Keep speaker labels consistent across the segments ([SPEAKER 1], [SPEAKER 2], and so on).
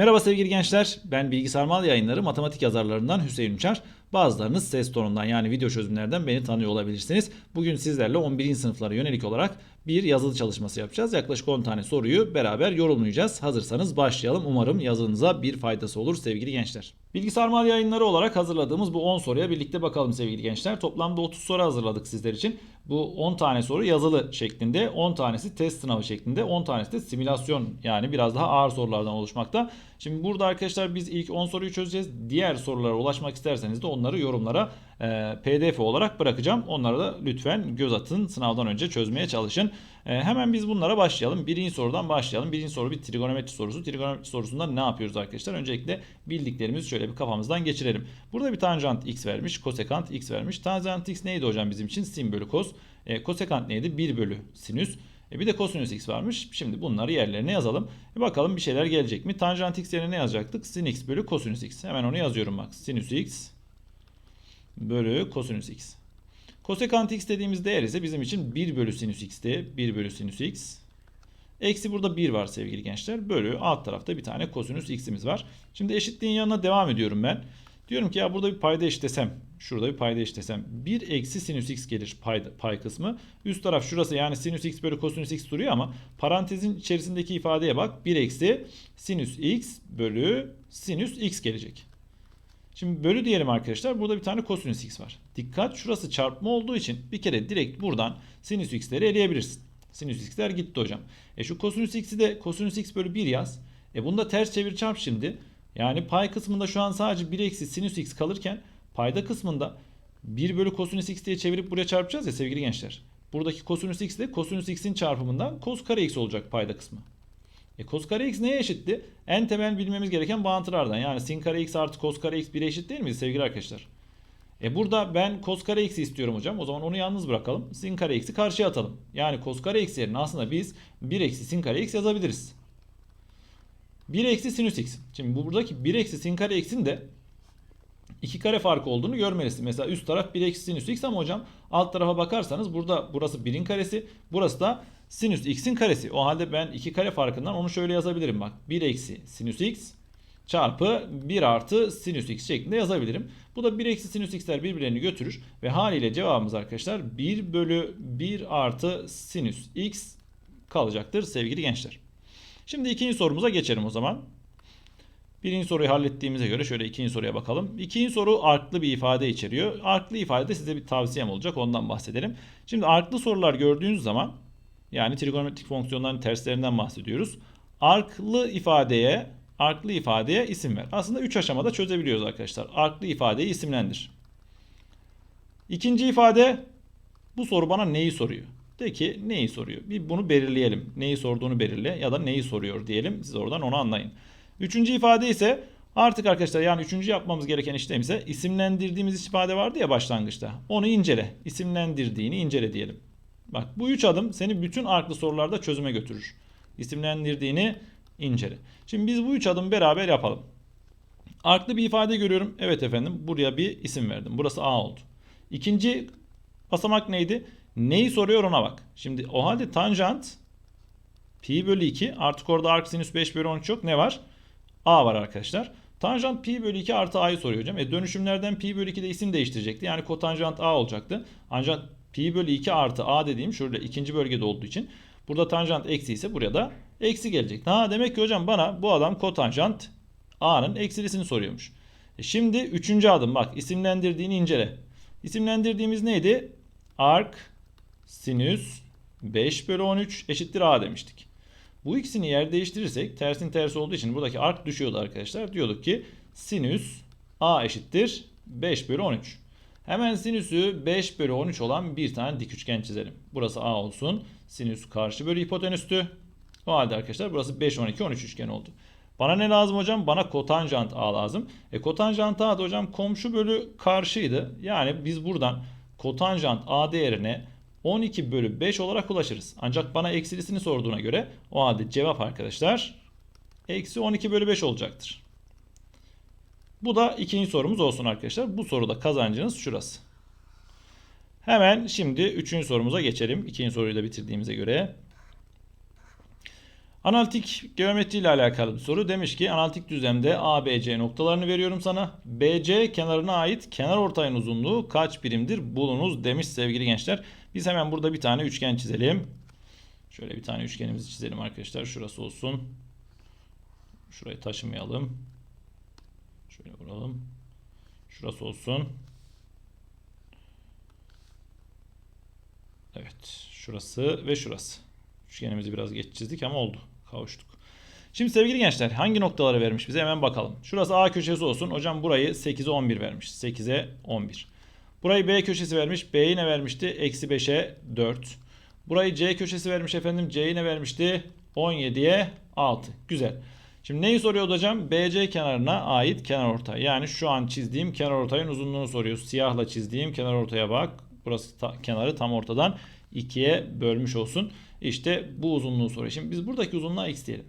[SPEAKER 1] Merhaba sevgili gençler. Ben Bilgisayar Mal Yayınları matematik yazarlarından Hüseyin Uçar. Bazılarınız ses tonundan yani video çözümlerden beni tanıyor olabilirsiniz. Bugün sizlerle 11. sınıflara yönelik olarak bir yazılı çalışması yapacağız. Yaklaşık 10 tane soruyu beraber yorumlayacağız. Hazırsanız başlayalım. Umarım yazınıza bir faydası olur sevgili gençler. Bilgisayar Mal Yayınları olarak hazırladığımız bu 10 soruya birlikte bakalım sevgili gençler. Toplamda 30 soru hazırladık sizler için. Bu 10 tane soru yazılı şeklinde, 10 tanesi test sınavı şeklinde, 10 tanesi de simülasyon yani biraz daha ağır sorulardan oluşmakta. Şimdi burada arkadaşlar biz ilk 10 soruyu çözeceğiz. Diğer sorulara ulaşmak isterseniz de onları yorumlara e, pdf olarak bırakacağım. Onlara da lütfen göz atın. Sınavdan önce çözmeye çalışın. E, hemen biz bunlara başlayalım. Birinci sorudan başlayalım. Birinci soru bir trigonometri sorusu. Trigonometri sorusunda ne yapıyoruz arkadaşlar? Öncelikle bildiklerimizi şöyle bir kafamızdan geçirelim. Burada bir tanjant x vermiş, kosekant x vermiş. Tanjant x neydi hocam bizim için? Sin bölü kos. E, kosekant neydi? 1 bölü sinüs. E bir de kosinüs x varmış. Şimdi bunları yerlerine yazalım. E bakalım bir şeyler gelecek mi? Tanjant x yerine ne yazacaktık? Sin x bölü kosinüs x. Hemen onu yazıyorum bak. Sinüs x bölü kosinüs x. Kosekant x dediğimiz değer ise bizim için 1 bölü sinüs x'ti. 1 bölü sinüs x. Eksi burada 1 var sevgili gençler. Bölü alt tarafta bir tane kosinüs x'imiz var. Şimdi eşitliğin yanına devam ediyorum ben. Diyorum ki ya burada bir payda eşitlesem. Şurada bir payda eşitlesem. 1 eksi sinüs x gelir pay, pay kısmı. Üst taraf şurası yani sinüs x bölü kosinüs x duruyor ama parantezin içerisindeki ifadeye bak. 1 eksi sinüs x bölü sinüs x gelecek. Şimdi bölü diyelim arkadaşlar. Burada bir tane kosinüs x var. Dikkat şurası çarpma olduğu için bir kere direkt buradan sinüs x'leri eleyebilirsin. Sinüs x'ler gitti hocam. E şu kosinüs x'i de kosinüs x bölü 1 yaz. E bunu da ters çevir çarp şimdi. Yani pay kısmında şu an sadece 1 eksi sinüs x kalırken payda kısmında 1 bölü kosinüs x diye çevirip buraya çarpacağız ya sevgili gençler. Buradaki kosinüs x de kosinüs x'in çarpımından kos kare x olacak payda kısmı. E kos kare x neye eşitti? En temel bilmemiz gereken bağıntılardan. Yani sin kare x artı kos kare x 1'e eşit değil mi sevgili arkadaşlar? E burada ben kos kare x'i istiyorum hocam. O zaman onu yalnız bırakalım. Sin kare x'i karşıya atalım. Yani kos kare x yerine aslında biz 1 eksi sin kare x yazabiliriz. 1 eksi sinüs x. Şimdi bu buradaki 1 eksi sin kare x'in de 2 kare farkı olduğunu görmelisin. Mesela üst taraf 1 eksi sinüs x ama hocam alt tarafa bakarsanız burada burası 1'in karesi. Burası da sinüs x'in karesi. O halde ben 2 kare farkından onu şöyle yazabilirim bak. 1 eksi sinüs x çarpı 1 artı sinüs x şeklinde yazabilirim. Bu da 1 eksi sinüs x'ler birbirlerini götürür. Ve haliyle cevabımız arkadaşlar 1 bölü 1 artı sinüs x kalacaktır sevgili gençler. Şimdi ikinci sorumuza geçelim o zaman. Birinci soruyu hallettiğimize göre şöyle ikinci soruya bakalım. İkinci soru arklı bir ifade içeriyor. Arklı ifade size bir tavsiyem olacak ondan bahsedelim. Şimdi arklı sorular gördüğünüz zaman yani trigonometrik fonksiyonların terslerinden bahsediyoruz. Arklı ifadeye arklı ifadeye isim ver. Aslında 3 aşamada çözebiliyoruz arkadaşlar. Arklı ifadeyi isimlendir. İkinci ifade bu soru bana neyi soruyor? De ki neyi soruyor? Bir bunu belirleyelim. Neyi sorduğunu belirle ya da neyi soruyor diyelim. Siz oradan onu anlayın. Üçüncü ifade ise artık arkadaşlar yani üçüncü yapmamız gereken işlem ise isimlendirdiğimiz ifade vardı ya başlangıçta. Onu incele. İsimlendirdiğini incele diyelim. Bak bu üç adım seni bütün arklı sorularda çözüme götürür. İsimlendirdiğini incele. Şimdi biz bu üç adım beraber yapalım. Arklı bir ifade görüyorum. Evet efendim buraya bir isim verdim. Burası A oldu. İkinci basamak neydi? Neyi soruyor ona bak. Şimdi o halde tanjant pi bölü 2 artık orada arc sinüs 5 bölü 13 yok. Ne var? A var arkadaşlar. Tanjant pi bölü 2 artı a'yı soruyor hocam. E dönüşümlerden pi bölü 2 de isim değiştirecekti. Yani kotanjant a olacaktı. Ancak pi bölü 2 artı a dediğim şurada ikinci bölgede olduğu için burada tanjant eksi ise buraya da eksi gelecek. Ha demek ki hocam bana bu adam kotanjant a'nın eksilisini soruyormuş. E şimdi üçüncü adım bak isimlendirdiğini incele. İsimlendirdiğimiz neydi? Arc sinüs 5 bölü 13 eşittir a demiştik. Bu ikisini yer değiştirirsek tersin tersi olduğu için buradaki arc düşüyordu arkadaşlar. Diyorduk ki sinüs a eşittir 5 bölü 13. Hemen sinüsü 5 bölü 13 olan bir tane dik üçgen çizelim. Burası a olsun. Sinüs karşı bölü hipotenüstü. O halde arkadaşlar burası 5, 12, 13 üçgen oldu. Bana ne lazım hocam? Bana kotanjant a lazım. E kotanjant a da hocam komşu bölü karşıydı. Yani biz buradan kotanjant a değerine 12 bölü 5 olarak ulaşırız. Ancak bana eksilisini sorduğuna göre o halde cevap arkadaşlar eksi 12 bölü 5 olacaktır. Bu da ikinci sorumuz olsun arkadaşlar. Bu soruda kazancınız şurası. Hemen şimdi üçüncü sorumuza geçelim. İkinci soruyu da bitirdiğimize göre. Analitik geometri ile alakalı bir soru. Demiş ki analitik düzlemde ABC noktalarını veriyorum sana. BC kenarına ait kenar ortayın uzunluğu kaç birimdir bulunuz demiş sevgili gençler. Biz hemen burada bir tane üçgen çizelim. Şöyle bir tane üçgenimizi çizelim arkadaşlar. Şurası olsun. Şurayı taşımayalım. Şöyle vuralım. Şurası olsun. Evet. Şurası ve şurası. Üçgenimizi biraz geç çizdik ama oldu. Kavuştuk. Şimdi sevgili gençler hangi noktaları vermiş bize hemen bakalım. Şurası A köşesi olsun. Hocam burayı 8'e 11 vermiş. 8'e 11. Burayı B köşesi vermiş. B'yi ne vermişti? Eksi 5'e 4. Burayı C köşesi vermiş efendim. C'yi ne vermişti? 17'ye 6. Güzel. Şimdi neyi soruyordu hocam? BC kenarına ait kenarortay. Yani şu an çizdiğim kenarortayın uzunluğunu soruyor. Siyahla çizdiğim kenarortaya bak. Burası ta- kenarı tam ortadan ikiye bölmüş olsun. İşte bu uzunluğu soruyor. Şimdi biz buradaki uzunluğa x diyelim.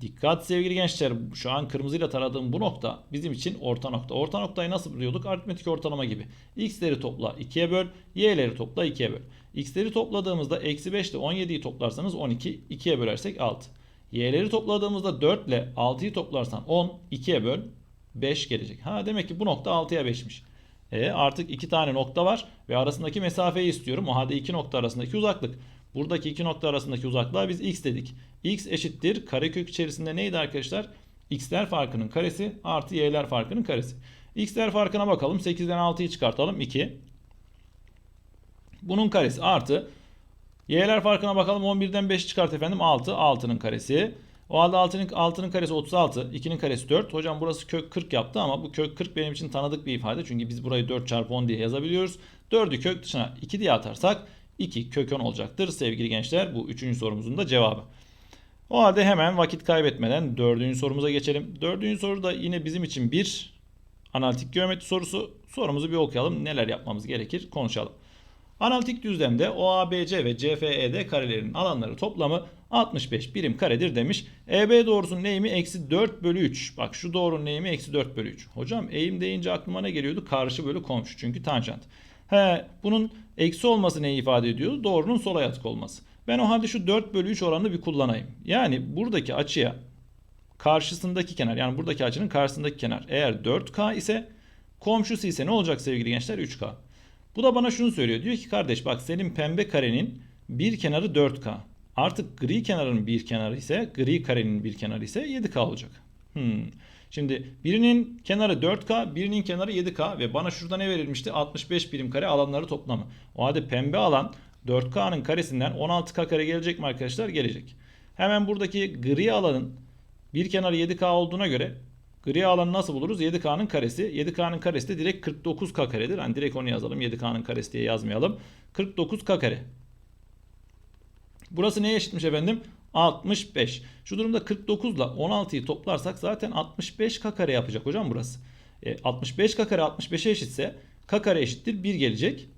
[SPEAKER 1] Dikkat sevgili gençler. Şu an kırmızıyla taradığım bu nokta bizim için orta nokta. Orta noktayı nasıl buluyorduk? Aritmetik ortalama gibi. X'leri topla 2'ye böl. Y'leri topla 2'ye böl. X'leri topladığımızda eksi 5 ile 17'yi toplarsanız 12. 2'ye bölersek 6. Y'leri topladığımızda 4 ile 6'yı toplarsan 10. 2'ye böl 5 gelecek. Ha demek ki bu nokta 6'ya 5'miş. E, artık iki tane nokta var ve arasındaki mesafeyi istiyorum. O halde iki nokta arasındaki uzaklık. Buradaki iki nokta arasındaki uzaklığa biz x dedik. x eşittir karekök içerisinde neydi arkadaşlar? x'ler farkının karesi artı y'ler farkının karesi. x'ler farkına bakalım. 8'den 6'yı çıkartalım. 2. Bunun karesi artı y'ler farkına bakalım. 11'den 5 çıkart efendim. 6. 6'nın karesi. O halde 6'nın 6'nın karesi 36, 2'nin karesi 4. Hocam burası kök 40 yaptı ama bu kök 40 benim için tanıdık bir ifade. Çünkü biz burayı 4 çarpı 10 diye yazabiliyoruz. 4'ü kök dışına 2 diye atarsak 2 kök 10 olacaktır sevgili gençler. Bu 3. sorumuzun da cevabı. O halde hemen vakit kaybetmeden 4. sorumuza geçelim. 4. soru da yine bizim için bir analitik geometri sorusu. Sorumuzu bir okuyalım. Neler yapmamız gerekir konuşalım. Analitik düzlemde OABC ve CFED karelerinin alanları toplamı 65 birim karedir demiş. EB doğrusunun eğimi eksi 4 bölü 3. Bak şu doğrunun eğimi eksi 4 bölü 3. Hocam eğim deyince aklıma ne geliyordu? Karşı bölü komşu çünkü tanjant. He, bunun eksi olması neyi ifade ediyor? Doğrunun sola yatık olması. Ben o halde şu 4 bölü 3 oranını bir kullanayım. Yani buradaki açıya karşısındaki kenar yani buradaki açının karşısındaki kenar eğer 4K ise komşusu ise ne olacak sevgili gençler? 3K. Bu da bana şunu söylüyor. Diyor ki kardeş bak senin pembe karenin bir kenarı 4K. Artık gri kenarın bir kenarı ise gri karenin bir kenarı ise 7K olacak. Hmm. Şimdi birinin kenarı 4K, birinin kenarı 7K ve bana şurada ne verilmişti? 65 birim kare alanları toplamı. O halde pembe alan 4K'nın karesinden 16K kare gelecek mi arkadaşlar? Gelecek. Hemen buradaki gri alanın bir kenarı 7K olduğuna göre gri alanı nasıl buluruz? 7K'nın karesi. 7K'nın karesi de direkt 49K karedir. Hani direkt onu yazalım. 7K'nın karesi diye yazmayalım. 49K kare. Burası neye eşitmiş efendim? 65. Şu durumda 49 ile 16'yı toplarsak zaten 65k kare yapacak hocam burası. E, 65k kare 65'e eşitse k kare eşittir 1 gelecek.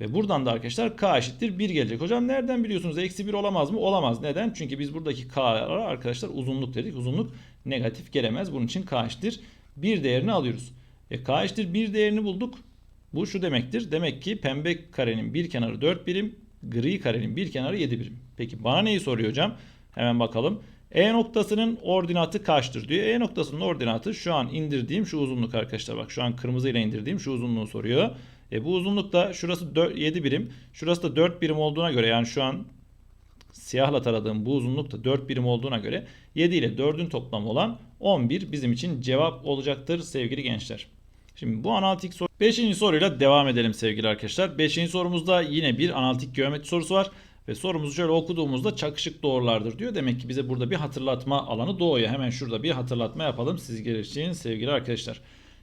[SPEAKER 1] Ve buradan da arkadaşlar k eşittir 1 gelecek. Hocam nereden biliyorsunuz? Eksi 1 olamaz mı? Olamaz. Neden? Çünkü biz buradaki k'lara arkadaşlar uzunluk dedik. Uzunluk negatif gelemez. Bunun için k eşittir 1 değerini alıyoruz. E, k eşittir 1 değerini bulduk. Bu şu demektir. Demek ki pembe karenin bir kenarı 4 birim, gri karenin bir kenarı 7 birim. Peki bana neyi soruyor hocam? Hemen bakalım. E noktasının ordinatı kaçtır diyor. E noktasının ordinatı şu an indirdiğim şu uzunluk arkadaşlar. Bak şu an kırmızıyla indirdiğim şu uzunluğu soruyor. E bu uzunluk da şurası 4, 7 birim. Şurası da 4 birim olduğuna göre yani şu an siyahla taradığım bu uzunluk da 4 birim olduğuna göre 7 ile 4'ün toplamı olan 11 bizim için cevap olacaktır sevgili gençler. Şimdi bu analitik soru 5. soruyla devam edelim sevgili arkadaşlar. 5. sorumuzda yine bir analitik geometri sorusu var. Ve sorumuzu şöyle okuduğumuzda çakışık doğrulardır diyor. Demek ki bize burada bir hatırlatma alanı doğuyor. Hemen şurada bir hatırlatma yapalım sizler için sevgili arkadaşlar.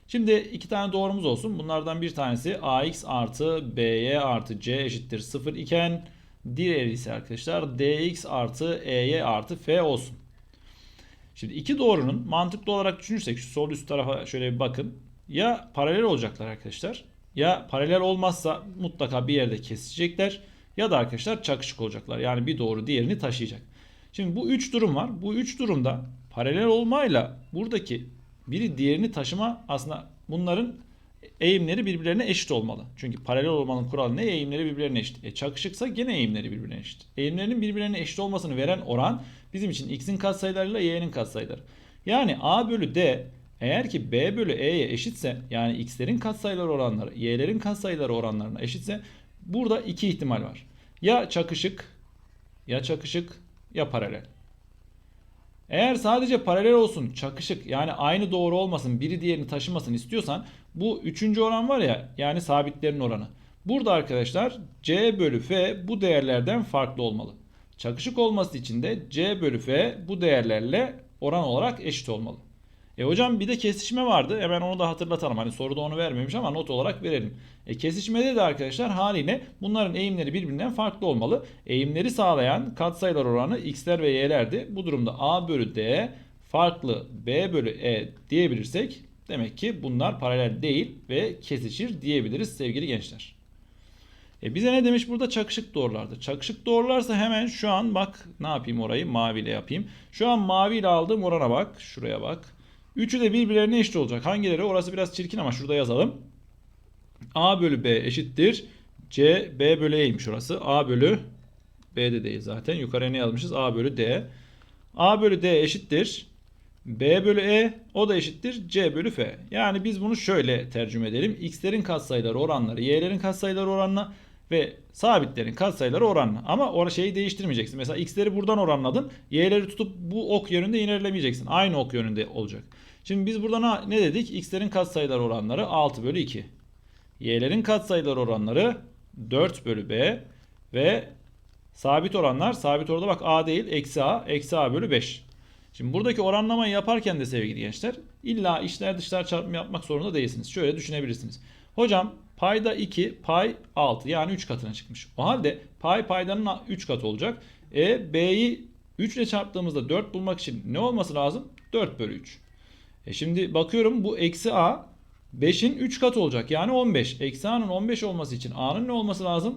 [SPEAKER 1] Şimdi iki tane doğrumuz olsun. Bunlardan bir tanesi ax artı by artı c eşittir 0 iken diğeri ise arkadaşlar dx artı ey artı f olsun. Şimdi iki doğrunun mantıklı olarak düşünürsek şu sol üst tarafa şöyle bir bakın. Ya paralel olacaklar arkadaşlar. Ya paralel olmazsa mutlaka bir yerde kesecekler. Ya da arkadaşlar çakışık olacaklar. Yani bir doğru diğerini taşıyacak. Şimdi bu üç durum var. Bu üç durumda paralel olmayla buradaki biri diğerini taşıma aslında bunların eğimleri birbirlerine eşit olmalı. Çünkü paralel olmanın kuralı ne? Eğimleri birbirlerine eşit. E çakışıksa gene eğimleri birbirine eşit. Eğimlerinin birbirlerine eşit olmasını veren oran bizim için x'in katsayılarıyla y'nin katsayıları. Yani a bölü d eğer ki b bölü e'ye eşitse yani x'lerin katsayıları oranları y'lerin katsayıları oranlarına eşitse burada iki ihtimal var. Ya çakışık ya çakışık ya paralel. Eğer sadece paralel olsun, çakışık yani aynı doğru olmasın, biri diğerini taşımasın istiyorsan bu üçüncü oran var ya yani sabitlerin oranı. Burada arkadaşlar c bölü f bu değerlerden farklı olmalı. Çakışık olması için de c bölü f bu değerlerle oran olarak eşit olmalı. E hocam bir de kesişme vardı. Hemen onu da hatırlatalım. Hani soruda onu vermemiş ama not olarak verelim. E kesişmede de arkadaşlar haliyle bunların eğimleri birbirinden farklı olmalı. Eğimleri sağlayan katsayılar oranı x'ler ve y'lerdi. Bu durumda a bölü d farklı b bölü e diyebilirsek demek ki bunlar paralel değil ve kesişir diyebiliriz sevgili gençler. E bize ne demiş burada çakışık doğrulardır. Çakışık doğrularsa hemen şu an bak ne yapayım orayı maviyle yapayım. Şu an maviyle aldığım orana bak. Şuraya bak. Üçü de birbirlerine eşit olacak. Hangileri? Orası biraz çirkin ama şurada yazalım. A bölü B eşittir. C B bölü E'ymiş orası. A bölü B de değil zaten. Yukarıya ne yazmışız? A bölü D. A bölü D eşittir. B bölü E o da eşittir C bölü F. Yani biz bunu şöyle tercüme edelim. X'lerin katsayıları oranları Y'lerin katsayıları oranına ve sabitlerin katsayıları oranla. Ama o şeyi değiştirmeyeceksin. Mesela x'leri buradan oranladın. Y'leri tutup bu ok yönünde ilerlemeyeceksin. Aynı ok yönünde olacak. Şimdi biz burada ne dedik? X'lerin katsayıları oranları 6 bölü 2. Y'lerin katsayıları oranları 4 bölü B ve sabit oranlar sabit orada bak A değil eksi A eksi A bölü 5. Şimdi buradaki oranlamayı yaparken de sevgili gençler illa içler dışlar çarpımı yapmak zorunda değilsiniz. Şöyle düşünebilirsiniz. Hocam payda 2 pay 6 yani 3 katına çıkmış. O halde pay paydanın 3 katı olacak. E B'yi 3 ile çarptığımızda 4 bulmak için ne olması lazım? 4 bölü 3. E şimdi bakıyorum bu eksi A 5'in 3 katı olacak. Yani 15. Eksi A'nın 15 olması için A'nın ne olması lazım?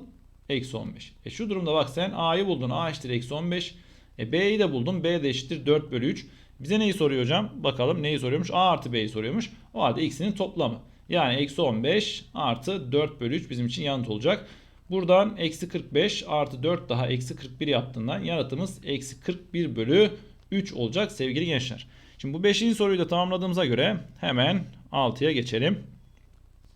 [SPEAKER 1] Eksi 15. E şu durumda bak sen A'yı buldun. A eşittir eksi 15. E B'yi de buldun. B de eşittir 4 bölü 3. Bize neyi soruyor hocam? Bakalım neyi soruyormuş? A artı B'yi soruyormuş. O halde ikisinin toplamı. Yani eksi 15 artı 4 bölü 3 bizim için yanıt olacak. Buradan eksi 45 artı 4 daha eksi 41 yaptığından yanıtımız eksi 41 bölü 3 olacak sevgili gençler. Şimdi bu 5. soruyu da tamamladığımıza göre hemen 6'ya geçelim.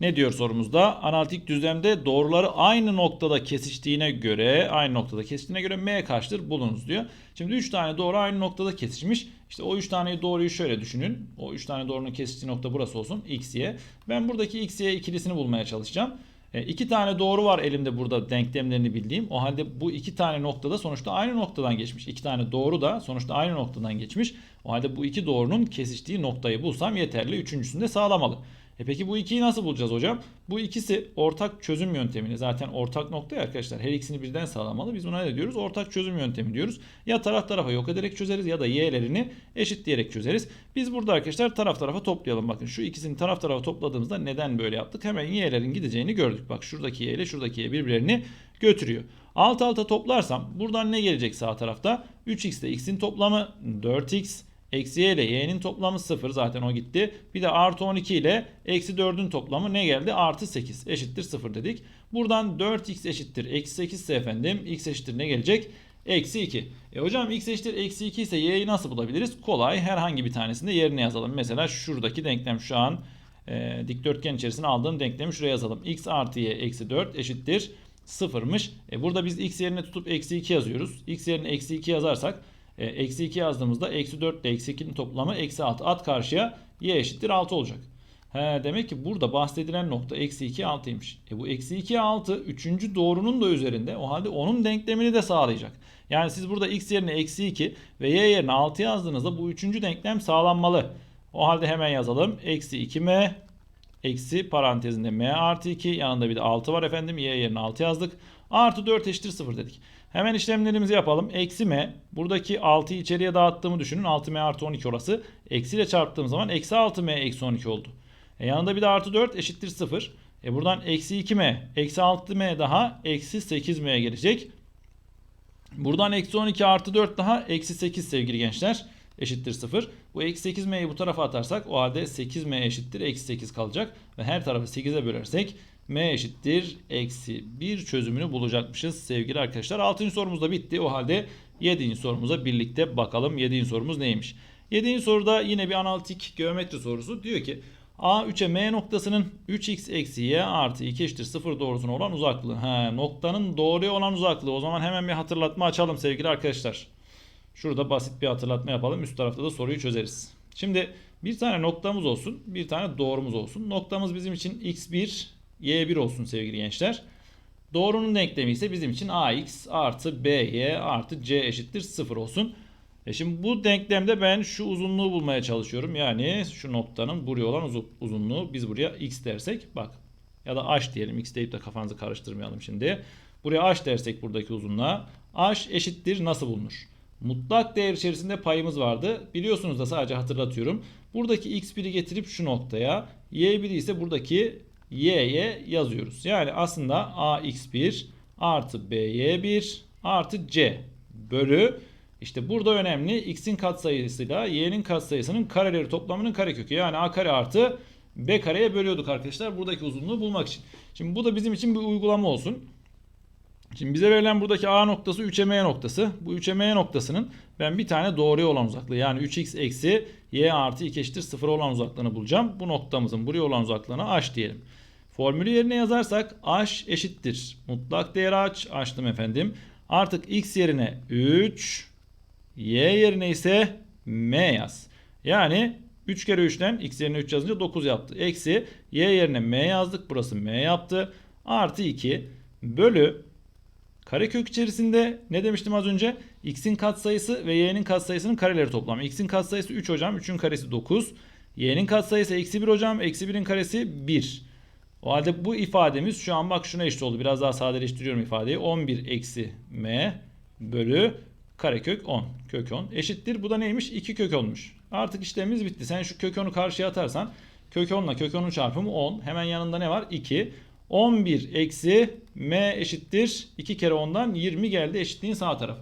[SPEAKER 1] Ne diyor sorumuzda? Analitik düzlemde doğruları aynı noktada kesiştiğine göre, aynı noktada kesiştiğine göre m kaçtır bulunuz diyor. Şimdi 3 tane doğru aynı noktada kesişmiş. İşte o 3 tane doğruyu şöyle düşünün. O 3 tane doğrunun kesiştiği nokta burası olsun. X, Y. Ben buradaki X, Y ikilisini bulmaya çalışacağım. E, iki tane doğru var elimde burada denklemlerini bildiğim. O halde bu iki tane noktada sonuçta aynı noktadan geçmiş. İki tane doğru da sonuçta aynı noktadan geçmiş. O halde bu iki doğrunun kesiştiği noktayı bulsam yeterli. Üçüncüsünü de sağlamalı. E peki bu ikiyi nasıl bulacağız hocam? Bu ikisi ortak çözüm yöntemini zaten ortak nokta ya arkadaşlar. Her ikisini birden sağlamalı. Biz buna ne diyoruz? Ortak çözüm yöntemi diyoruz. Ya taraf tarafa yok ederek çözeriz ya da y'lerini eşitleyerek çözeriz. Biz burada arkadaşlar taraf tarafa toplayalım. Bakın şu ikisini taraf tarafa topladığımızda neden böyle yaptık? Hemen y'lerin gideceğini gördük. Bak şuradaki y ile şuradaki y birbirlerini götürüyor. Alt alta toplarsam buradan ne gelecek sağ tarafta? 3x ile x'in toplamı 4x Eksi y ile y'nin toplamı 0 zaten o gitti. Bir de artı 12 ile eksi 4'ün toplamı ne geldi? Artı 8 eşittir 0 dedik. Buradan 4x eşittir eksi 8 ise efendim x eşittir ne gelecek? Eksi 2. E hocam x eşittir eksi 2 ise y'yi nasıl bulabiliriz? Kolay herhangi bir tanesinde yerine yazalım. Mesela şuradaki denklem şu an e, dikdörtgen içerisine aldığım denklemi şuraya yazalım. x artı y eksi 4 eşittir 0'mış. E burada biz x yerine tutup eksi 2 yazıyoruz. x yerine eksi 2 yazarsak eksi 2 yazdığımızda eksi 4 ile eksi 2'nin toplamı eksi 6. At karşıya y eşittir 6 olacak. He, demek ki burada bahsedilen nokta eksi 2 6'ymış. E bu eksi 2 6 üçüncü doğrunun da üzerinde. O halde onun denklemini de sağlayacak. Yani siz burada x yerine eksi 2 ve y yerine 6 yazdığınızda bu üçüncü denklem sağlanmalı. O halde hemen yazalım. Eksi 2m eksi parantezinde m artı 2 yanında bir de 6 var efendim. y yerine 6 yazdık. Artı 4 eşittir 0 dedik. Hemen işlemlerimizi yapalım. Eksi m. Buradaki 6'yı içeriye dağıttığımı düşünün. 6m artı 12 orası. Eksi ile çarptığım zaman eksi 6m eksi 12 oldu. E yanında bir de artı 4 eşittir 0. E buradan eksi 2m. Eksi 6m daha eksi 8m'ye gelecek. Buradan eksi 12 artı 4 daha eksi 8 sevgili gençler. eşittir 0. Bu eksi 8m'yi bu tarafa atarsak o halde 8m eşittir eksi 8 kalacak. Ve her tarafı 8'e bölersek m eşittir eksi 1 çözümünü bulacakmışız sevgili arkadaşlar. 6. sorumuz da bitti. O halde 7. sorumuza birlikte bakalım. 7. sorumuz neymiş? 7. soruda yine bir analitik geometri sorusu. Diyor ki A 3'e M noktasının 3x eksi y artı 2 eşittir 0 doğrusuna olan uzaklığı. He, noktanın doğruya olan uzaklığı. O zaman hemen bir hatırlatma açalım sevgili arkadaşlar. Şurada basit bir hatırlatma yapalım. Üst tarafta da soruyu çözeriz. Şimdi bir tane noktamız olsun. Bir tane doğrumuz olsun. Noktamız bizim için x1, y1 olsun sevgili gençler. Doğrunun denklemi ise bizim için ax artı by artı c eşittir 0 olsun. E şimdi bu denklemde ben şu uzunluğu bulmaya çalışıyorum. Yani şu noktanın buraya olan uzu- uzunluğu biz buraya x dersek bak ya da h diyelim x deyip de kafanızı karıştırmayalım şimdi. Buraya h dersek buradaki uzunluğa h eşittir nasıl bulunur? Mutlak değer içerisinde payımız vardı. Biliyorsunuz da sadece hatırlatıyorum. Buradaki x1'i getirip şu noktaya y1'i ise buradaki y'ye yazıyoruz. Yani aslında ax1 artı by1 artı c bölü işte burada önemli x'in katsayısıyla y'nin katsayısının kareleri toplamının karekökü. Yani a kare artı b kareye bölüyorduk arkadaşlar buradaki uzunluğu bulmak için. Şimdi bu da bizim için bir uygulama olsun. Şimdi bize verilen buradaki a noktası 3'e m noktası. Bu 3'e m noktasının ben bir tane doğruya olan uzaklığı yani 3x eksi y artı 2 eşittir 0 olan uzaklığını bulacağım. Bu noktamızın buraya olan uzaklığına h diyelim. Formülü yerine yazarsak h eşittir. Mutlak değer h açtım efendim. Artık x yerine 3 y yerine ise m yaz. Yani 3 kere 3'ten x yerine 3 yazınca 9 yaptı. Eksi y yerine m yazdık. Burası m yaptı. Artı 2 bölü karekök içerisinde ne demiştim az önce? x'in katsayısı ve y'nin katsayısının kareleri toplamı. x'in katsayısı 3 hocam. 3'ün karesi 9. y'nin katsayısı eksi 1 hocam. Eksi 1'in karesi 1. O halde bu ifademiz şu an bak şuna eşit oldu. Biraz daha sadeleştiriyorum ifadeyi. 11 eksi m bölü karekök 10. Kök 10 eşittir. Bu da neymiş? 2 kök 10'muş. Artık işlemimiz bitti. Sen şu kök 10'u karşıya atarsan kök 10 ile kök 10'un çarpımı 10. Hemen yanında ne var? 2. 11 eksi m eşittir. 2 kere 10'dan 20 geldi eşitliğin sağ tarafı.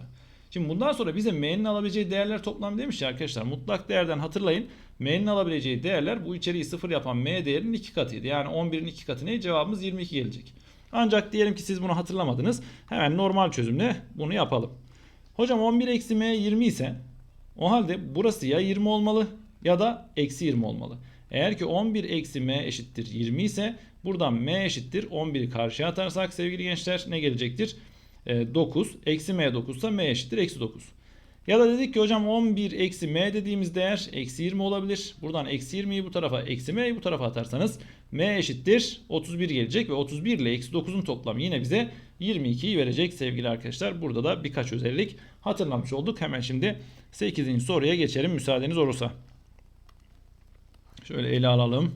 [SPEAKER 1] Şimdi bundan sonra bize m'nin alabileceği değerler toplamı demiş ya arkadaşlar. Mutlak değerden hatırlayın. M'nin alabileceği değerler bu içeriği 0 yapan m değerinin 2 katıydı. Yani 11'in 2 katı ne? Cevabımız 22 gelecek. Ancak diyelim ki siz bunu hatırlamadınız. Hemen normal çözümle bunu yapalım. Hocam 11 eksi m 20 ise o halde burası ya 20 olmalı ya da eksi 20 olmalı. Eğer ki 11 eksi m eşittir 20 ise buradan m eşittir 11'i karşıya atarsak sevgili gençler ne gelecektir? E, 9. Eksi m 9 ise m eşittir eksi 9. Ya da dedik ki hocam 11 eksi m dediğimiz değer eksi 20 olabilir. Buradan eksi 20'yi bu tarafa eksi m'yi bu tarafa atarsanız m eşittir 31 gelecek ve 31 ile eksi 9'un toplamı yine bize 22'yi verecek sevgili arkadaşlar. Burada da birkaç özellik hatırlamış olduk. Hemen şimdi 8. soruya geçelim müsaadeniz olursa. Şöyle ele alalım.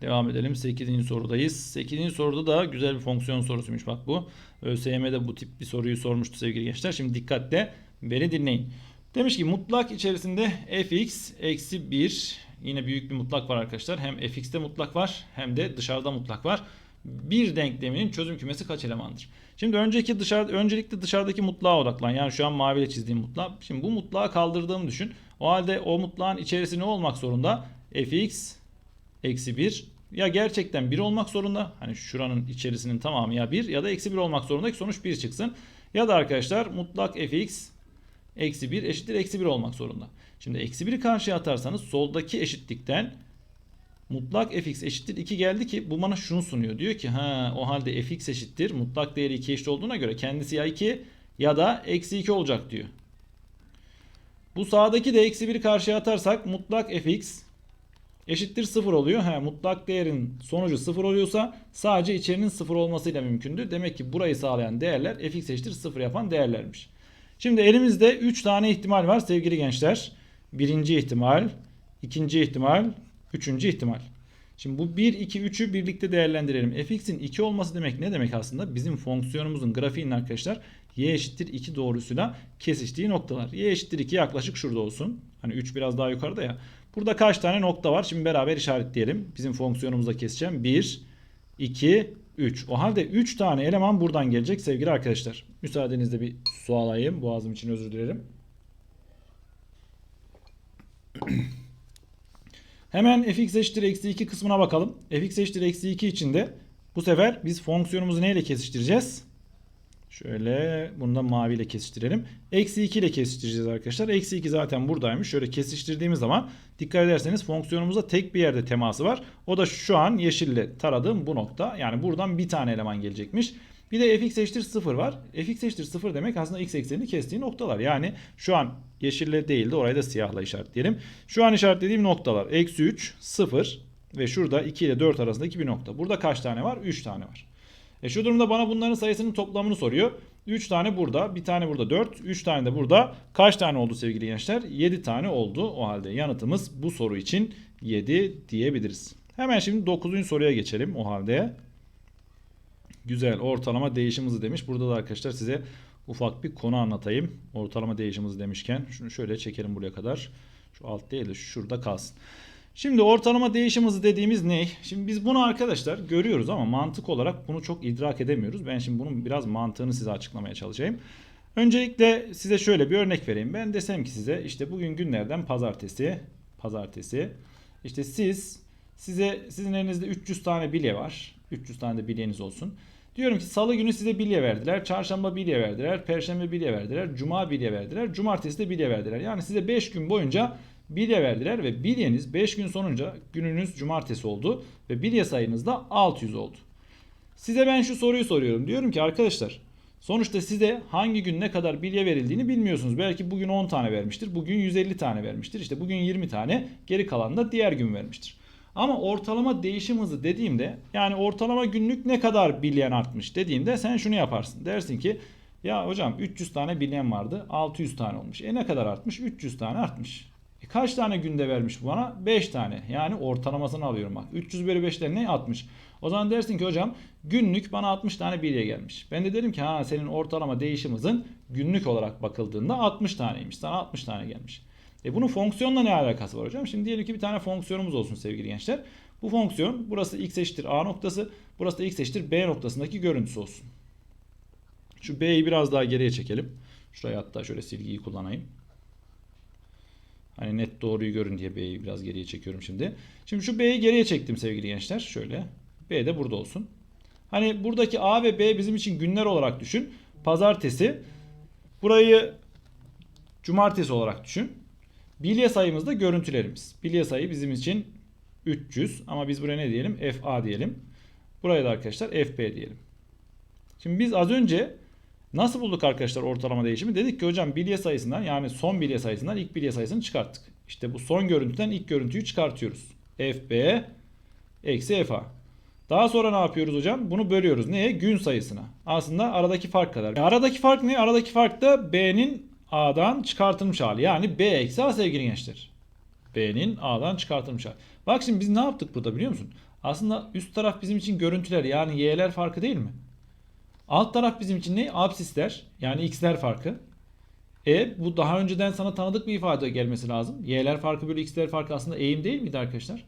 [SPEAKER 1] Devam edelim. 8. sorudayız. 8. soruda da güzel bir fonksiyon sorusuymuş bak bu. ÖSYM'de bu tip bir soruyu sormuştu sevgili gençler. Şimdi dikkatle beni dinleyin. Demiş ki mutlak içerisinde fx eksi 1 yine büyük bir mutlak var arkadaşlar. Hem fx'te mutlak var hem de dışarıda mutlak var. Bir denkleminin çözüm kümesi kaç elemandır? Şimdi önceki dışarı öncelikle dışarıdaki mutlağa odaklan. Yani şu an maviyle çizdiğim mutlak. Şimdi bu mutlağı kaldırdığımı düşün. O halde o mutlağın içerisi ne olmak zorunda? fx eksi 1 ya gerçekten 1 olmak zorunda. Hani şuranın içerisinin tamamı ya 1 ya da eksi 1 olmak zorunda ki sonuç 1 çıksın. Ya da arkadaşlar mutlak fx eksi 1 eşittir eksi 1 olmak zorunda. Şimdi eksi 1'i karşıya atarsanız soldaki eşitlikten mutlak fx eşittir 2 geldi ki bu bana şunu sunuyor. Diyor ki ha o halde fx eşittir mutlak değeri 2 eşit olduğuna göre kendisi ya 2 ya da eksi 2 olacak diyor. Bu sağdaki de eksi 1'i karşıya atarsak mutlak fx eşittir 0 oluyor. He, mutlak değerin sonucu 0 oluyorsa sadece içerinin 0 olmasıyla mümkündür. Demek ki burayı sağlayan değerler fx eşittir 0 yapan değerlermiş. Şimdi elimizde 3 tane ihtimal var sevgili gençler. Birinci ihtimal, ikinci ihtimal, üçüncü ihtimal. Şimdi bu 1, 2, 3'ü birlikte değerlendirelim. fx'in 2 olması demek ne demek aslında? Bizim fonksiyonumuzun grafiğinin arkadaşlar y eşittir 2 doğrusuyla kesiştiği noktalar. y eşittir 2 yaklaşık şurada olsun. Hani 3 biraz daha yukarıda ya. Burada kaç tane nokta var? Şimdi beraber işaretleyelim. Bizim fonksiyonumuzda keseceğim. 1, 2, 3. O halde 3 tane eleman buradan gelecek sevgili arkadaşlar. Müsaadenizle bir su alayım. Boğazım için özür dilerim. Hemen fx eşittir eksi 2 kısmına bakalım. fx eşittir eksi 2 için de bu sefer biz fonksiyonumuzu neyle kesiştireceğiz? Şöyle bunu da maviyle kesiştirelim. Eksi 2 ile kesiştireceğiz arkadaşlar. Eksi 2 zaten buradaymış. Şöyle kesiştirdiğimiz zaman dikkat ederseniz fonksiyonumuzda tek bir yerde teması var. O da şu an yeşille taradığım bu nokta. Yani buradan bir tane eleman gelecekmiş. Bir de fx eşittir 0 var. fx eşittir 0 demek aslında x eksenini kestiği noktalar. Yani şu an yeşille değil de orayı da siyahla işaretleyelim. Şu an işaretlediğim noktalar eksi 3, 0 ve şurada 2 ile 4 arasındaki bir nokta. Burada kaç tane var? 3 tane var. E şu durumda bana bunların sayısının toplamını soruyor. 3 tane burada, bir tane burada 4, 3 tane de burada. Kaç tane oldu sevgili gençler? 7 tane oldu. O halde yanıtımız bu soru için 7 diyebiliriz. Hemen şimdi 9. soruya geçelim o halde. Güzel ortalama değişim hızı demiş. Burada da arkadaşlar size ufak bir konu anlatayım. Ortalama değişim hızı demişken şunu şöyle çekelim buraya kadar. Şu alt değil de şurada kalsın. Şimdi ortalama değişim hızı dediğimiz ne? Şimdi biz bunu arkadaşlar görüyoruz ama mantık olarak bunu çok idrak edemiyoruz. Ben şimdi bunun biraz mantığını size açıklamaya çalışayım. Öncelikle size şöyle bir örnek vereyim. Ben desem ki size işte bugün günlerden pazartesi, pazartesi. İşte siz size sizin elinizde 300 tane bilye var. 300 tane de bilyeniz olsun. Diyorum ki salı günü size bilye verdiler. Çarşamba bilye verdiler. Perşembe bilye verdiler. Cuma bilye verdiler. Cumartesi de bilye verdiler. Yani size 5 gün boyunca bilye verdiler ve bilyeniz 5 gün sonunca gününüz cumartesi oldu ve bilye sayınız da 600 oldu. Size ben şu soruyu soruyorum. Diyorum ki arkadaşlar sonuçta size hangi gün ne kadar bilye verildiğini bilmiyorsunuz. Belki bugün 10 tane vermiştir. Bugün 150 tane vermiştir. İşte bugün 20 tane geri kalan da diğer gün vermiştir. Ama ortalama değişim hızı dediğimde yani ortalama günlük ne kadar bilyen artmış dediğimde sen şunu yaparsın. Dersin ki ya hocam 300 tane bilyen vardı 600 tane olmuş. E ne kadar artmış? 300 tane artmış. E kaç tane günde vermiş bana? 5 tane. Yani ortalamasını alıyorum bak. 300 bölü 5'ten ne? 60. O zaman dersin ki hocam günlük bana 60 tane bilye gelmiş. Ben de derim ki ha senin ortalama değişim hızın günlük olarak bakıldığında 60 taneymiş. Sana 60 tane gelmiş. E bunun fonksiyonla ne alakası var hocam? Şimdi diyelim ki bir tane fonksiyonumuz olsun sevgili gençler. Bu fonksiyon burası x eşittir a noktası. Burası da x eşittir b noktasındaki görüntüsü olsun. Şu b'yi biraz daha geriye çekelim. Şuraya hatta şöyle silgiyi kullanayım. Hani net doğruyu görün diye B'yi biraz geriye çekiyorum şimdi. Şimdi şu B'yi geriye çektim sevgili gençler. Şöyle. B de burada olsun. Hani buradaki A ve B bizim için günler olarak düşün. Pazartesi. Burayı cumartesi olarak düşün. Bilye sayımız da görüntülerimiz. Bilye sayı bizim için 300 ama biz buraya ne diyelim? FA diyelim. Buraya da arkadaşlar FB diyelim. Şimdi biz az önce Nasıl bulduk arkadaşlar ortalama değişimi? Dedik ki hocam bilye sayısından yani son bilye sayısından ilk bilye sayısını çıkarttık. İşte bu son görüntüden ilk görüntüyü çıkartıyoruz. FB eksi FA. Daha sonra ne yapıyoruz hocam? Bunu bölüyoruz. Neye? Gün sayısına. Aslında aradaki fark kadar. E aradaki fark ne? Aradaki fark da B'nin A'dan çıkartılmış hali. Yani B eksi A sevgili gençler. B'nin A'dan çıkartılmış hali. Bak şimdi biz ne yaptık burada biliyor musun? Aslında üst taraf bizim için görüntüler yani y'ler farkı değil mi? Alt taraf bizim için ne? Absisler yani x'ler farkı. E bu daha önceden sana tanıdık bir ifade gelmesi lazım. Y'ler farkı bölü x'ler farkı aslında eğim değil miydi arkadaşlar?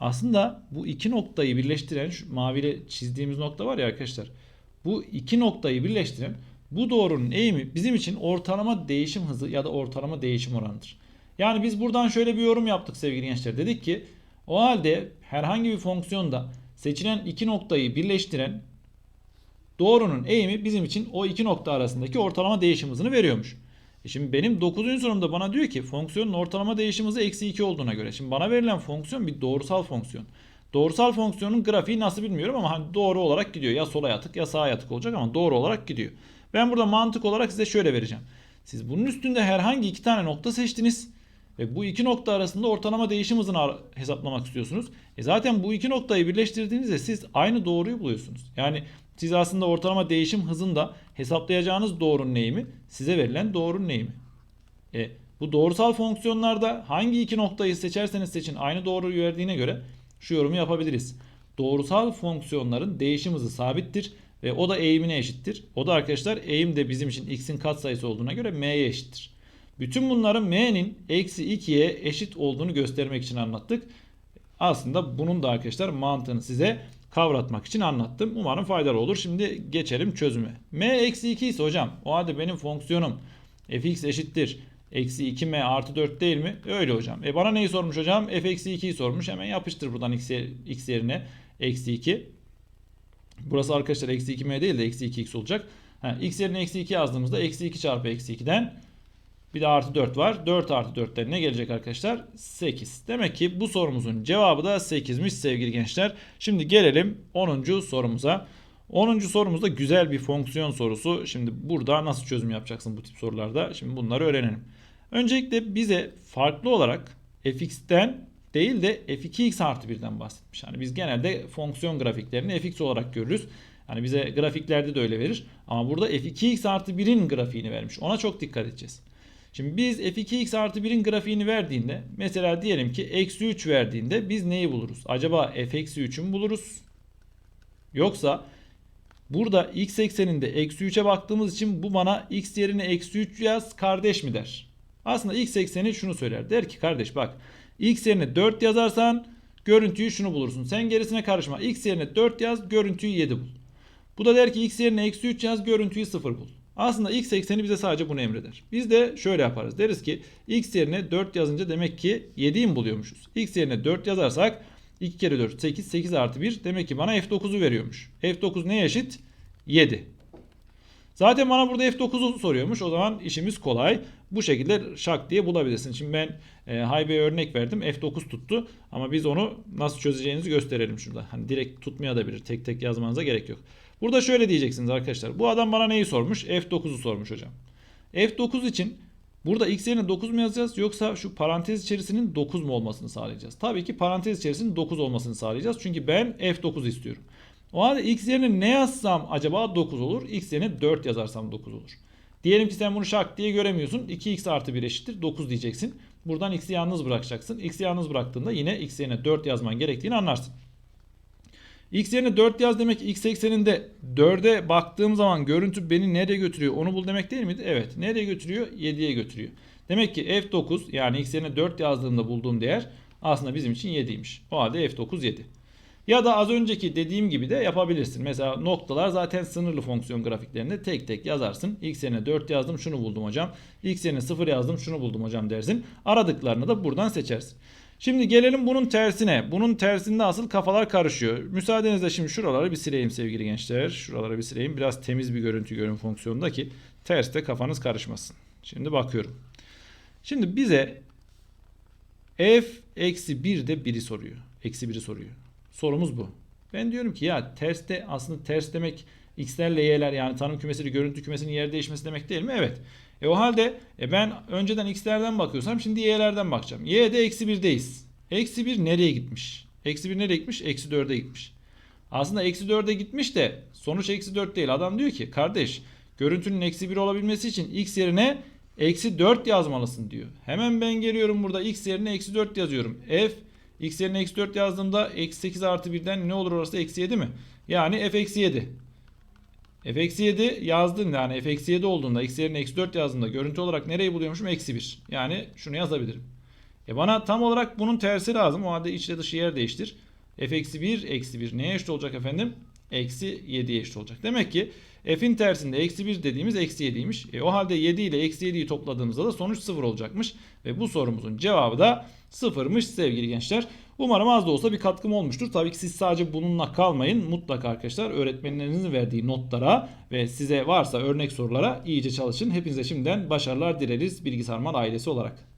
[SPEAKER 1] Aslında bu iki noktayı birleştiren şu maviyle çizdiğimiz nokta var ya arkadaşlar. Bu iki noktayı birleştiren bu doğrunun eğimi bizim için ortalama değişim hızı ya da ortalama değişim oranıdır. Yani biz buradan şöyle bir yorum yaptık sevgili gençler. Dedik ki o halde herhangi bir fonksiyonda seçilen iki noktayı birleştiren doğrunun eğimi bizim için o iki nokta arasındaki ortalama değişim hızını veriyormuş. E şimdi benim 9. sorumda bana diyor ki fonksiyonun ortalama değişim hızı eksi 2 olduğuna göre. Şimdi bana verilen fonksiyon bir doğrusal fonksiyon. Doğrusal fonksiyonun grafiği nasıl bilmiyorum ama hani doğru olarak gidiyor. Ya sola yatık ya sağa yatık olacak ama doğru olarak gidiyor. Ben burada mantık olarak size şöyle vereceğim. Siz bunun üstünde herhangi iki tane nokta seçtiniz. Ve bu iki nokta arasında ortalama değişim hızını hesaplamak istiyorsunuz. E zaten bu iki noktayı birleştirdiğinizde siz aynı doğruyu buluyorsunuz. Yani siz aslında ortalama değişim hızında hesaplayacağınız doğrunun eğimi size verilen doğrunun eğimi. E, bu doğrusal fonksiyonlarda hangi iki noktayı seçerseniz seçin aynı doğruyu verdiğine göre şu yorumu yapabiliriz. Doğrusal fonksiyonların değişim hızı sabittir ve o da eğimine eşittir. O da arkadaşlar eğim de bizim için x'in katsayısı olduğuna göre m'ye eşittir. Bütün bunları m'nin eksi 2'ye eşit olduğunu göstermek için anlattık. Aslında bunun da arkadaşlar mantığını size kavratmak için anlattım. Umarım faydalı olur. Şimdi geçelim çözüme. m eksi 2 ise hocam o halde benim fonksiyonum fx eşittir Eksi 2m artı 4 değil mi? Öyle hocam. E bana neyi sormuş hocam? f eksi 2'yi sormuş. Hemen yapıştır buradan x, x yerine eksi 2. Burası arkadaşlar eksi 2m değil de eksi 2x olacak. Ha, x yerine eksi 2 yazdığımızda eksi 2 çarpı eksi 2'den bir de artı 4 var. 4 artı 4'ten ne gelecek arkadaşlar? 8. Demek ki bu sorumuzun cevabı da 8'miş sevgili gençler. Şimdi gelelim 10. sorumuza. 10. sorumuzda güzel bir fonksiyon sorusu. Şimdi burada nasıl çözüm yapacaksın bu tip sorularda? Şimdi bunları öğrenelim. Öncelikle bize farklı olarak fx'ten değil de f2x artı 1'den bahsetmiş. Yani biz genelde fonksiyon grafiklerini fx olarak görürüz. Yani bize grafiklerde de öyle verir. Ama burada f2x artı 1'in grafiğini vermiş. Ona çok dikkat edeceğiz. Şimdi biz f2x artı 1'in grafiğini verdiğinde mesela diyelim ki eksi 3 verdiğinde biz neyi buluruz? Acaba f eksi 3'ü mü buluruz? Yoksa burada x ekseninde eksi 3'e baktığımız için bu bana x yerine eksi 3 yaz kardeş mi der? Aslında x ekseni şunu söyler. Der ki kardeş bak x yerine 4 yazarsan görüntüyü şunu bulursun. Sen gerisine karışma. x yerine 4 yaz görüntüyü 7 bul. Bu da der ki x yerine eksi 3 yaz görüntüyü 0 bul. Aslında x ekseni bize sadece bunu emreder. Biz de şöyle yaparız. Deriz ki x yerine 4 yazınca demek ki 7'yi mi buluyormuşuz? x yerine 4 yazarsak 2 kere 4 8 8 artı 1 demek ki bana f9'u veriyormuş. f9 neye eşit? 7. Zaten bana burada F9'u soruyormuş. O zaman işimiz kolay. Bu şekilde şak diye bulabilirsin. Şimdi ben e, Haybe'ye örnek verdim. F9 tuttu. Ama biz onu nasıl çözeceğinizi gösterelim şurada. Hani direkt tutmaya da bilir. Tek tek yazmanıza gerek yok. Burada şöyle diyeceksiniz arkadaşlar. Bu adam bana neyi sormuş? F9'u sormuş hocam. F9 için burada x yerine 9 mu yazacağız yoksa şu parantez içerisinin 9 mu olmasını sağlayacağız? Tabii ki parantez içerisinin 9 olmasını sağlayacağız. Çünkü ben F9 istiyorum. O halde x yerine ne yazsam acaba 9 olur. X yerine 4 yazarsam 9 olur. Diyelim ki sen bunu şak diye göremiyorsun. 2x artı 1 eşittir 9 diyeceksin. Buradan x'i yalnız bırakacaksın. X'i yalnız bıraktığında yine x yerine 4 yazman gerektiğini anlarsın. X yerine 4 yaz demek x ekseninde 4'e baktığım zaman görüntü beni nereye götürüyor onu bul demek değil miydi? Evet. Nereye götürüyor? 7'ye götürüyor. Demek ki f9 yani x yerine 4 yazdığımda bulduğum değer aslında bizim için 7'ymiş. O halde f9 7. Ya da az önceki dediğim gibi de yapabilirsin. Mesela noktalar zaten sınırlı fonksiyon grafiklerinde tek tek yazarsın. X yerine 4 yazdım şunu buldum hocam. X yerine 0 yazdım şunu buldum hocam dersin. Aradıklarını da buradan seçersin. Şimdi gelelim bunun tersine. Bunun tersinde asıl kafalar karışıyor. Müsaadenizle şimdi şuraları bir sileyim sevgili gençler. Şuraları bir sileyim. Biraz temiz bir görüntü görün fonksiyonunda ki terste kafanız karışmasın. Şimdi bakıyorum. Şimdi bize f eksi 1 de 1'i soruyor. Eksi 1'i soruyor. Sorumuz bu. Ben diyorum ki ya terste aslında ters demek x'lerle y'ler yani tanım kümesiyle görüntü kümesinin yer değişmesi demek değil mi? Evet. E o halde e ben önceden x'lerden bakıyorsam şimdi y'lerden bakacağım. y'de eksi 1'deyiz. Eksi 1 nereye gitmiş? Eksi 1 nereye gitmiş? Eksi 4'e gitmiş. Aslında eksi 4'e gitmiş de sonuç eksi 4 değil. Adam diyor ki kardeş görüntünün eksi 1 olabilmesi için x yerine eksi 4 yazmalısın diyor. Hemen ben geliyorum burada x yerine eksi 4 yazıyorum. f x yerine eksi 4 yazdığımda eksi 8 artı 1'den ne olur orası eksi 7 mi? Yani f eksi 7. f eksi 7 yazdın yani f eksi 7 olduğunda x yerine eksi 4 yazdığımda görüntü olarak nereyi buluyormuşum? Eksi 1. Yani şunu yazabilirim. E bana tam olarak bunun tersi lazım. O halde içle dışı yer değiştir. f eksi 1 eksi 1 neye eşit olacak efendim? Eksi 7'ye eşit olacak. Demek ki f'in tersinde eksi 1 dediğimiz eksi 7'ymiş. E o halde 7 ile eksi 7'yi topladığımızda da sonuç 0 olacakmış. Ve bu sorumuzun cevabı da 0'mış sevgili gençler. Umarım az da olsa bir katkım olmuştur. Tabii ki siz sadece bununla kalmayın. Mutlaka arkadaşlar öğretmenlerinizin verdiği notlara ve size varsa örnek sorulara iyice çalışın. Hepinize şimdiden başarılar dileriz Bilgisayarman ailesi olarak.